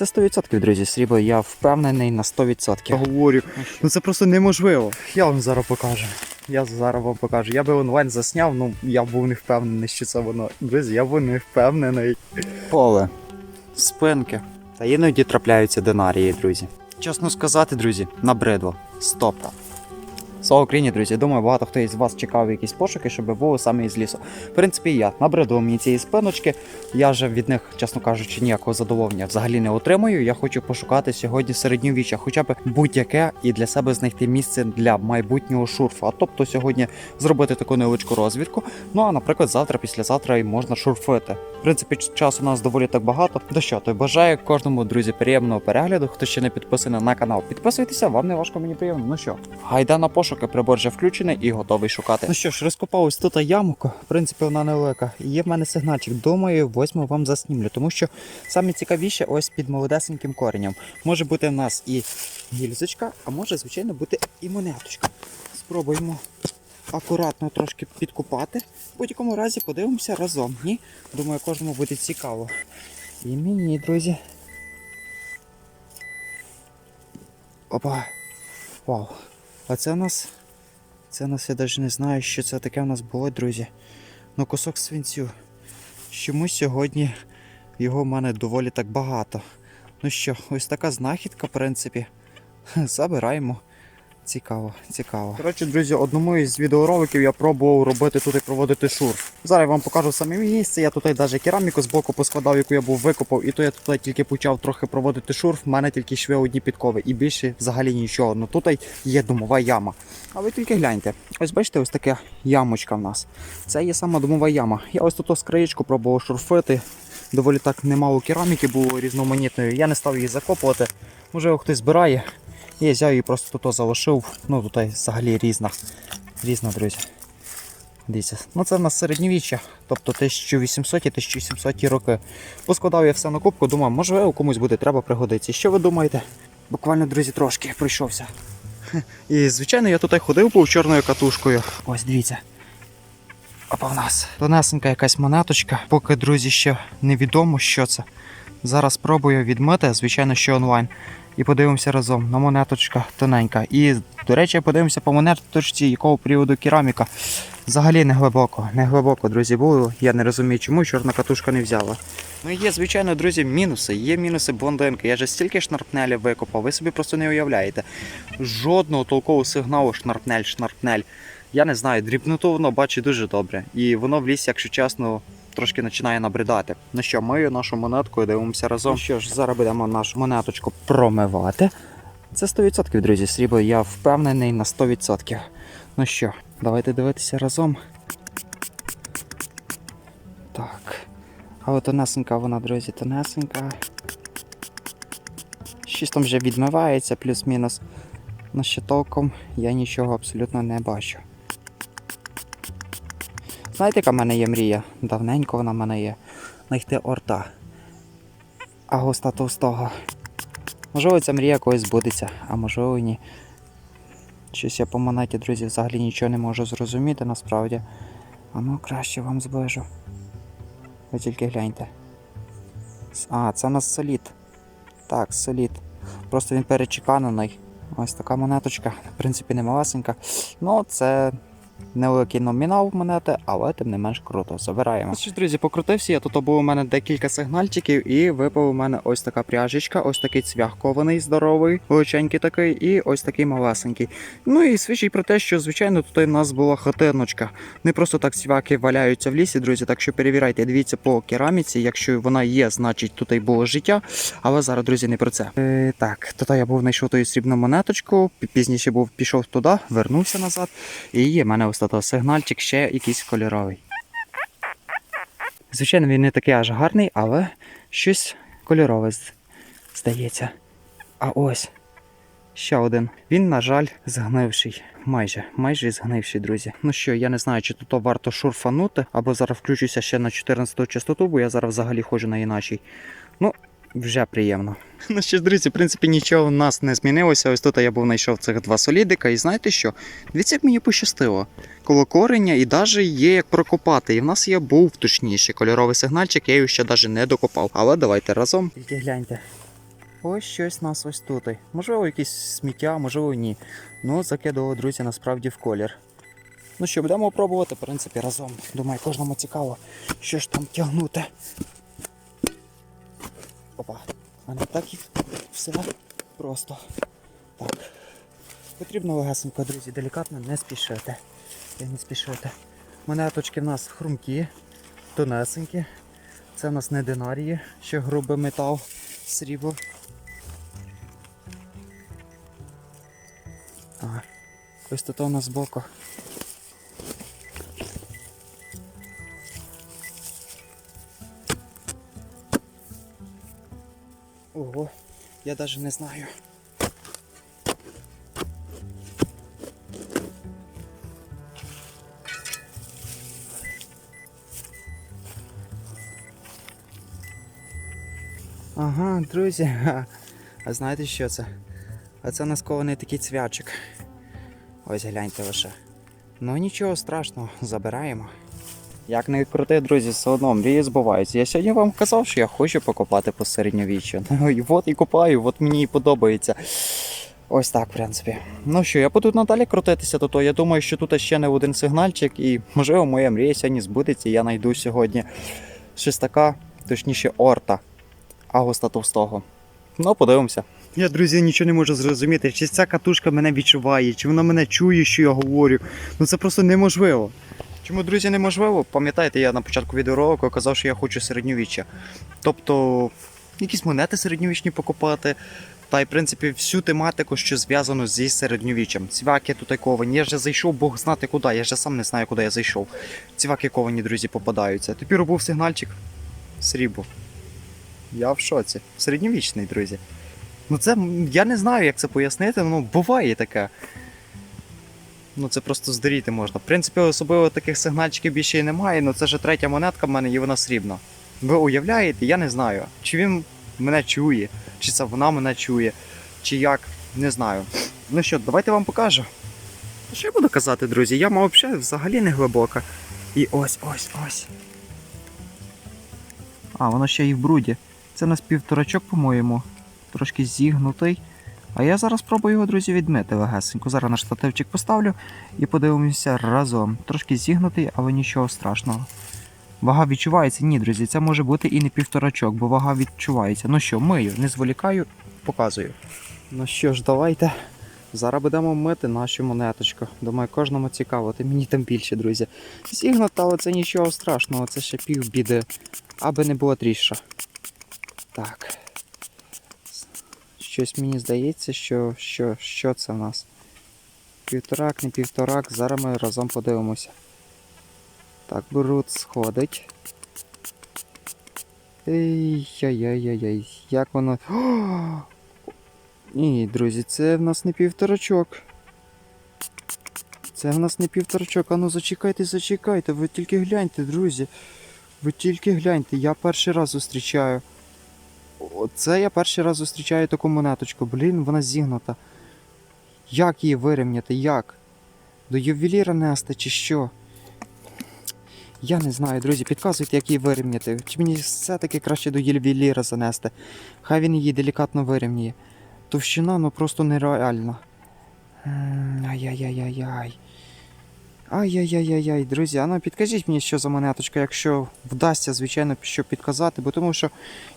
Це 100%, друзі, срібло, я впевнений на 100%. Я Говорю, ну це просто неможливо. Я вам зараз покажу. Я зараз вам покажу. Я би онлайн засняв, ну я був не впевнений, що це воно. Друзі, я був не впевнений. Поле, спинки. Та іноді трапляються динарії, друзі. Чесно сказати, друзі, набридло. Стоп. Слава Україні, друзі. Думаю, багато хто із вас чекав якісь пошуки, щоб були саме із лісу. В принципі, я набридло мені цієї спиночки. Я же від них, чесно кажучи, ніякого задоволення взагалі не отримую. Я хочу пошукати сьогодні середньовіччя, хоча б будь-яке і для себе знайти місце для майбутнього шурфу. А тобто сьогодні зробити таку невеличку розвідку. Ну а наприклад, завтра, післязавтра і можна шурфити. В принципі, ч- часу у нас доволі так багато. То що, то бажаю кожному друзі приємного перегляду. Хто ще не підписаний на канал, підписуйтеся, вам не важко мені приємно. Ну що, гайда на пошуки, прибор вже включений і готовий шукати. Ну що ж, розкопав ось тут ямку. В принципі, вона невелика. Є в мене сигнальчик. Думаю, восьму вам заснімлю, тому що саме цікавіше ось під молодесеньким коренем. Може бути в нас і гільзочка, а може, звичайно, бути і монеточка. Спробуємо акуратно трошки підкупати. В будь-якому разі подивимося разом. Ні? Думаю, кожному буде цікаво. І мені, друзі. Опа. Вау. А це у нас. Це у нас я навіть не знаю, що це таке у нас було, друзі. Ну, кусок свинцю. Чомусь сьогодні його в мене доволі так багато. Ну що, ось така знахідка, в принципі. Забираємо. Цікаво, цікаво. Коротше, друзі, одному із відеороликів я пробував робити тут і проводити шурф. Зараз я вам покажу саме місце. Я тут навіть кераміку з боку поскладав, яку я був викопав, і то я тут тільки почав трохи проводити шурф. В мене тільки шви одні підкови і більше взагалі нічого. Ну тут є домова яма. А ви тільки гляньте. Ось бачите, ось така ямочка в нас. Це є сама домова яма. Я ось тут з краєчку пробував шурфити. Доволі так немало кераміки було різноманітної. Я не став її закопувати. Можливо, хтось збирає. Я взяв її просто тут залишив. Ну тут взагалі різна. Різна, друзі. Дивіться. Ну це в нас середньовіччя, тобто 1800 1700 роки. Поскладав я все на кубку, думав, можливо, комусь буде треба пригодитися. Що ви думаєте? Буквально, друзі, трошки пройшовся. І, звичайно, я тут ходив був чорною катушкою. Ось дивіться. Опа в нас. Тонесенька якась монеточка. Поки, друзі, ще невідомо, що це. Зараз спробую відмити, звичайно, що онлайн. І подивимося разом. На монеточка тоненька. І, до речі, подивимося по монеточці, якого періоду кераміка. Взагалі не глибоко. Не глибоко, друзі, було. Я не розумію, чому чорна катушка не взяла. Ну є, звичайно, друзі, мінуси. Є мінуси блондинки. Я же стільки шнарпнелів викопав, ви собі просто не уявляєте. Жодного толкового сигналу шнарпнель, шнарпнель. Я не знаю, дрібноту воно бачить дуже добре. І воно в лісі, якщо чесно, трошки починає набридати. Ну що, ми нашу монетку дивимося разом. Ну що ж, зараз будемо нашу монеточку промивати. Це 100%, друзі, срібло, я впевнений на 100%. Ну що, давайте дивитися разом. Так. А от тонесенька вона, друзі, тонесенька. Щось там вже відмивається, плюс-мінус. Ну ще я нічого абсолютно не бачу. Знаєте, яка в мене є мрія? Давненько вона в мене є. Знайти орта. А госта товстого. Можливо, ця мрія когось збудеться, а можливо і ні. Щось я по монеті, друзі, взагалі нічого не можу зрозуміти насправді. А ну краще вам зближу. Ви тільки гляньте. А, це у нас солід. Так, солід. Просто він перечеканений. Ось така монеточка. В принципі, не малесенька. Ну, це невеликий номінал монети, але тим не менш круто. Забираємо. Що, друзі, покрутився. Я тут був у мене декілька сигнальчиків, і випав у мене ось така пряжечка, ось такий цвях кований, здоровий, величенький такий, і ось такий малесенький. Ну і свідчить про те, що звичайно тут у нас була хатиночка. Не просто так цвяки валяються в лісі, друзі. Так що перевіряйте, дивіться по кераміці. Якщо вона є, значить тут і було життя. Але зараз, друзі, не про це. Е, так, тут я був знайшов ту срібну монеточку, пізніше був пішов туди, вернувся назад. І є в мене тут сигнальчик ще якийсь кольоровий. Звичайно, він не такий аж гарний, але щось кольорове здається. А ось ще один. Він, на жаль, згнивший. Майже, майже згнивший, друзі. Ну що, я не знаю, чи тут варто шурфанути, або зараз включуся ще на 14 частоту, бо я зараз взагалі ходжу на іначій. Ну, вже приємно. Ну що ж, друзі, в принципі, нічого в нас не змінилося. Ось тут я був знайшов цих два солідика, і знаєте що? Дивіться, як мені пощастило. Коло кореня і навіть є як прокопати. І в нас є був точніше кольоровий сигнальчик, я його ще навіть не докопав. Але давайте разом. Тільки гляньте. ось щось нас ось тут. Можливо, якесь сміття, можливо, ні. Ну, закидували, друзі, насправді в колір. Ну що, будемо пробувати, в принципі, разом. Думаю, кожному цікаво, що ж там тягнути. Опа. А не так і все просто. Так. Потрібно легесенько, друзі, делікатно не спішити. Не спішити. Монеточки в нас хрумкі, тонесенькі. Це в нас не динарії, ще грубий метал, срібло. Ось тут у нас збоку. Я навіть не знаю. Ага, друзі. А знаєте що це? А це наскований такий цвячик. Ось гляньте лише. Ну нічого страшного, забираємо. Як не крути, друзі, все одно мрії збуваються. Я сьогодні вам казав, що я хочу покопати по середньовіччю. Ну і от і копаю, от мені і подобається. Ось так, в принципі. Ну що, я буду надалі крутитися, то, то я думаю, що тут ще не один сигнальчик, і можливо моя мрія сьогодні збудеться. Я знайду сьогодні щось така, точніше, орта Агуста Товстого. Ну, подивимося. Я, друзі, нічого не можу зрозуміти, чи ця катушка мене відчуває, чи вона мене чує, що я говорю. Ну це просто неможливо. Чому, друзі, неможливо? Пам'ятаєте, я на початку відеоролику казав, що я хочу середньовіччя. Тобто, якісь монети середньовічні покупати. Та й, в принципі, всю тематику, що зв'язано зі середньовіччям. Цвяки тут ковані. Я вже зайшов, Бог знати куди. Я вже сам не знаю, куди я зайшов. Цвяки ковані, друзі, попадаються. Тепер був сигнальчик. Срібло. Я в шоці. Середньовічний, друзі. Ну це я не знаю, як це пояснити, ну буває таке. Ну це просто здуріти можна. В принципі, особливо таких сигнальчиків більше і немає, ну це вже третя монетка в мене і вона срібна. Ви уявляєте, я не знаю, чи він мене чує, чи це вона мене чує, чи як, не знаю. Ну що, давайте вам покажу. Що я буду казати, друзі? Яма взагалі взагалі не глибока. І ось, ось, ось. А, воно ще і в бруді. Це у нас півторачок, по-моєму. Трошки зігнутий. А я зараз спробую його, друзі, відмити легесенько. Зараз на штативчик поставлю і подивимося разом. Трошки зігнутий, але нічого страшного. Вага відчувається? Ні, друзі, це може бути і не півторачок, бо вага відчувається. Ну що, мию, не зволікаю, показую. Ну що ж, давайте. Зараз будемо мити нашу монеточку. Думаю, кожному цікаво, та мені там більше, друзі. Зігнута, але це нічого страшного, це ще пів біди. Аби не було тріша. Так. Щось мені здається, що, що, що це в нас? Півторак, не півторак, зараз ми разом подивимося. Так, бруд сходить. Ей-яй-яй-яй, як воно. О! Ні, друзі, це в нас не півторачок. Це в нас не півторачок. Ану зачекайте, зачекайте, ви тільки гляньте, друзі. Ви тільки гляньте, я перший раз зустрічаю. Оце я перший раз зустрічаю таку монеточку. Блін, вона зігнута. Як її вирівняти? Як? До ювеліра нести чи що? Я не знаю, друзі, підказуйте, як її вирівняти. Чи мені все-таки краще до ювеліра занести? Хай він її делікатно вирівняє. Товщина ну просто нереальна. Ай-яй-яй-яй-яй. Ай-яй-яй-яй-яй, друзі, а ну підкажіть мені, що за монеточка, якщо вдасться, звичайно, що підказати, бо тому що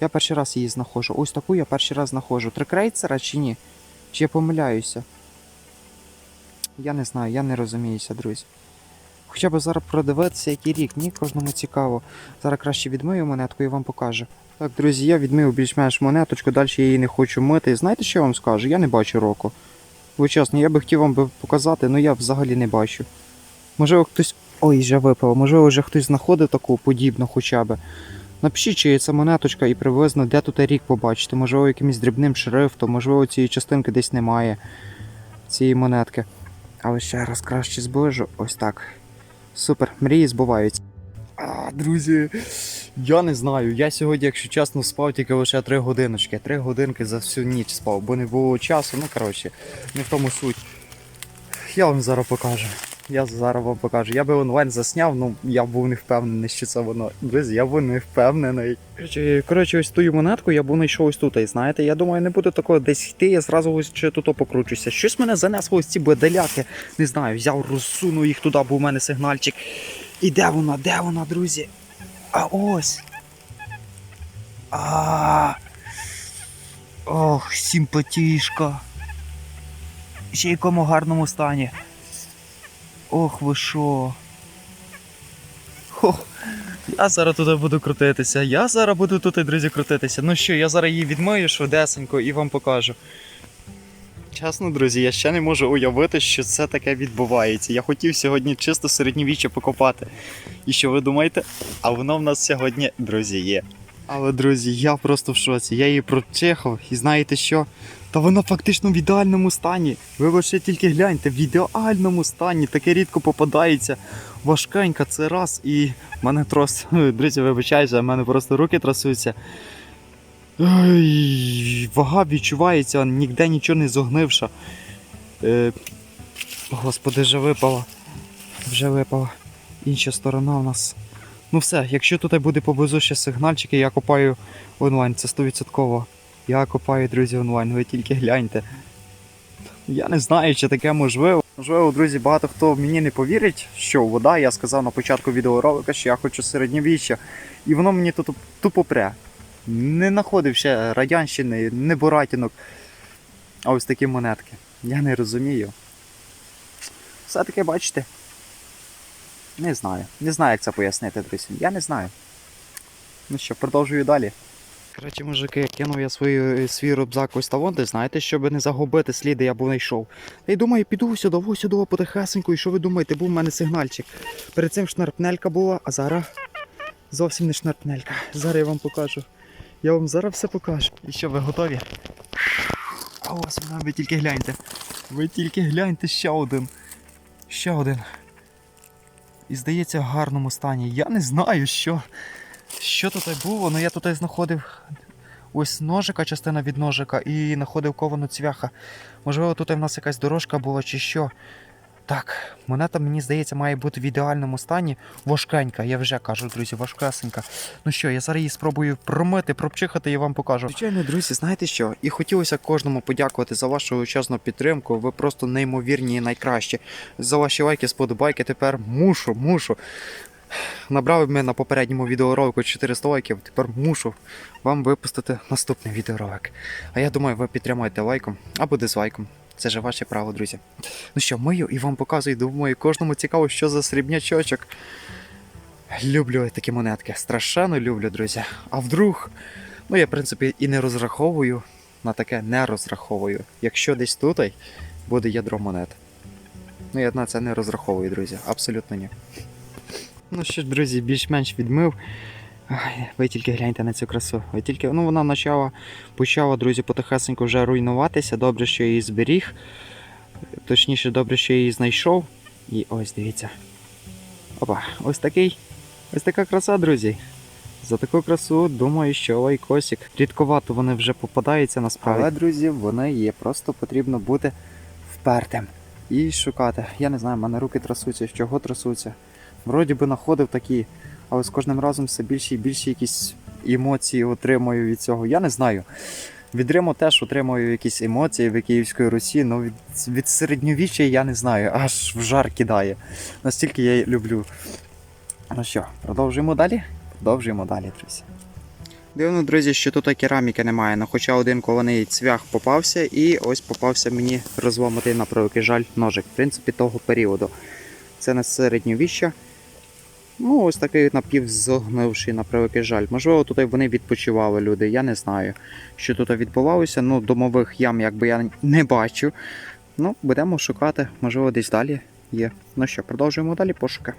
я перший раз її знаходжу. Ось таку я перший раз знаходжу. Три крейцера чи ні? Чи я помиляюся? Я не знаю, я не розуміюся, друзі. Хоча б зараз продивитися, який рік, мені кожному цікаво. Зараз краще відмию монетку і вам покажу. Так, друзі, я відмив більш-менш монеточку, далі я її не хочу мити. Знаєте, що я вам скажу? Я не бачу року. Ви чесно, я би хотів вам показати, але я взагалі не бачу. Можливо, хтось. Ой, вже випало, можливо, вже хтось знаходив таку подібну хоча б. Напишіть, чи є це монеточка і приблизно де тут рік побачите. Можливо, якимось дрібним шрифтом, можливо, цієї частинки десь немає. Цієї монетки. Але ще раз краще зближу. Ось так. Супер, мрії збуваються. А, друзі, я не знаю. Я сьогодні, якщо чесно, спав тільки лише 3 годиночки. 3 годинки за всю ніч спав, бо не було часу. Ну, коротше, не в тому суть. Я вам зараз покажу. Я зараз вам покажу. Я би онлайн засняв, ну я був не впевнений, що це воно. Друзі, я був не впевнений. Коротше, ось ту монетку я був знайшов ось тут. І знаєте, я думаю, не буде такого десь йти, я зразу ось ще тут покручуся. Щось мене занесло ось ці беделяки. Не знаю, взяв, розсунув їх туди, бо в мене сигнальчик. І де вона, де вона, друзі? А ось. А. Ох, симпатішка. Ще й якому гарному стані. Ох, ви що. Хо, я зараз туди буду крутитися. Я зараз буду тут, друзі, крутитися. Ну що, я зараз її відмию швидесенько і вам покажу. Чесно, друзі, я ще не можу уявити, що це таке відбувається. Я хотів сьогодні чисто середньовіччя покопати. І що ви думаєте? А воно в нас сьогодні, друзі, є. Але, друзі, я просто в шоці. Я її прочихав, і знаєте що? Та вона фактично в ідеальному стані. Ви лише тільки гляньте, в ідеальному стані. Таке рідко попадається. Важкенька, це раз. І в мене трос. Друзі, вибачайте, в мене просто руки трасуються. Ой, вага відчувається, ніде нічого не зогнивша. Е, господи, вже випала. Вже випала. Інша сторона у нас. Ну все, якщо тут буде поблизу ще сигнальчики, я копаю онлайн, це 100%. Я копаю, друзі, онлайн, ви тільки гляньте. Я не знаю, чи таке можливо. Можливо, друзі, багато хто мені не повірить, що вода, я сказав на початку відеоролика, що я хочу середньовіччя. І воно мені тут тупо пре. Не знаходив ще радянщини, не буратінок. А ось такі монетки. Я не розумію. Все-таки бачите. Не знаю. Не знаю, як це пояснити, друзі. Я не знаю. Ну що, продовжую далі. Коротше, мужики, кинув я свою, свій рюкзак ось тавон, де знаєте, щоб не загубити сліди, я був знайшов. Та й думаю, піду сюди, сюди потихесенько, і що ви думаєте, був в мене сигнальчик. Перед цим шнарпнелька була, а зараз зовсім не шнарпнелька. Зараз я вам покажу. Я вам зараз все покажу. І що, ви готові? А ось вона, ви тільки гляньте. Ви тільки гляньте ще один. Ще один. І здається, в гарному стані. Я не знаю, що. Що тут було, але я тут знаходив ось ножика, частина від ножика, і знаходив ковану цвяха. Можливо, тут в нас якась дорожка була чи що. Так, монета, мені здається, має бути в ідеальному стані. Важкенька, я вже кажу, друзі, важкесенька. Ну що, я зараз її спробую промити, пропчихати і вам покажу. Звичайно, друзі, знаєте що? І хотілося кожному подякувати за вашу величезну підтримку. Ви просто неймовірні і найкращі. За ваші лайки, сподобайки. Тепер мушу, мушу. Набрали ми на попередньому відеоролику 400 лайків, тепер мушу вам випустити наступний відеоролик. А я думаю, ви підтримаєте лайком або дизлайком. Це ж ваше право, друзі. Ну що, мию і вам показую, думаю, кожному цікаво, що за срібнячочок. Люблю такі монетки. Страшенно люблю, друзі. А вдруг, ну я, в принципі, і не розраховую на таке не розраховую. Якщо десь тут буде ядро монет. Ну я на це не розраховую, друзі. Абсолютно ні. Ну що ж, друзі, більш-менш відмив. Ви тільки гляньте на цю красу. Ви тільки, ну вона почала, почала, друзі, потихесенько вже руйнуватися. Добре, що її зберіг. Точніше, добре, що її знайшов. І ось дивіться. Опа, ось такий. Ось така краса, друзі. За таку красу, думаю, що лайкосик. Рідковато вони вже попадаються насправді. Але, друзі, вони є. Просто потрібно бути впертим і шукати. Я не знаю, в мене руки трасуться, з чого трасуться. Вроді би знаходив такі, але з кожним разом все більше і більше якісь емоції отримую від цього. Я не знаю. Від Риму теж отримую якісь емоції в Київської Русі, але від, від середньовіччя я не знаю, аж в жар кидає. Настільки я її люблю. Ну що, продовжуємо далі? Продовжуємо далі, друзі. Дивно, друзі, що тут кераміки немає, ну хоча один кований цвях попався, і ось попався мені розломатий на превеликий жаль ножик, в принципі, того періоду. Це не середньовіща. Ну, ось такий напівзогнивший на превеликий жаль. Можливо, тут вони відпочивали люди. Я не знаю, що тут відбувалося. Ну, домових ям якби я не бачу. Ну, будемо шукати, можливо, десь далі є. Ну що, продовжуємо далі пошуки.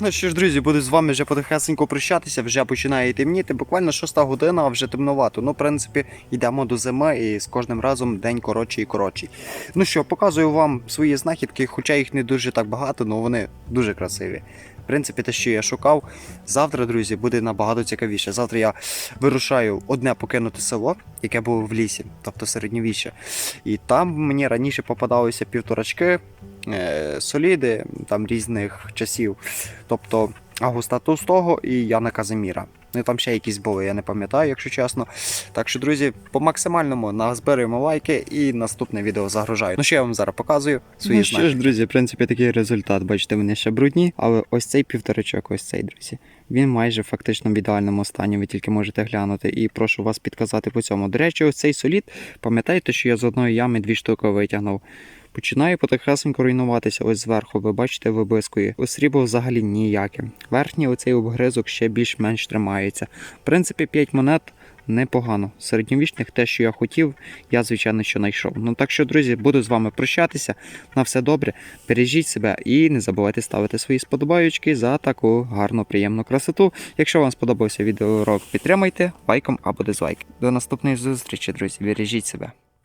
Ну що ж, друзі, буду з вами вже потихесенько прощатися, вже починає темніти. Буквально 6 година, а вже темновато. Ну, в принципі, йдемо до зими і з кожним разом день коротший і коротший. Ну що, показую вам свої знахідки, хоча їх не дуже так багато, але вони дуже красиві. В принципі, те, що я шукав, завтра, друзі, буде набагато цікавіше. Завтра я вирушаю одне покинуте село, яке було в лісі, тобто середньовіччя. І там мені раніше попадалися півторачки, е, соліди там різних часів. Тобто Августа Тустого і Яна Казиміра. Ну і там ще якісь були, я не пам'ятаю, якщо чесно. Так що, друзі, по максимальному назбираємо лайки і наступне відео загружаю. Ну що я вам зараз показую свої ну, що ж, друзі, в принципі, такий результат. Бачите, вони ще брудні, але ось цей півторачок, ось цей, друзі. Він майже фактично в ідеальному стані, ви тільки можете глянути. І прошу вас підказати по цьому. До речі, ось цей солід, пам'ятаєте, що я з одної ями дві штуки витягнув. Починає потихесенько руйнуватися ось зверху, ви бачите, виблискує. Ось срібло взагалі ніяке. Верхній оцей обгризок ще більш-менш тримається. В принципі, 5 монет непогано. Середньовічних те, що я хотів, я, звичайно, що знайшов. Ну так що, друзі, буду з вами прощатися. На все добре. Бережіть себе і не забувайте ставити свої сподобаючки за таку гарну, приємну красоту. Якщо вам сподобався відеоурок, підтримайте лайком або дизлайк. До наступної зустрічі, друзі. Бережіть себе.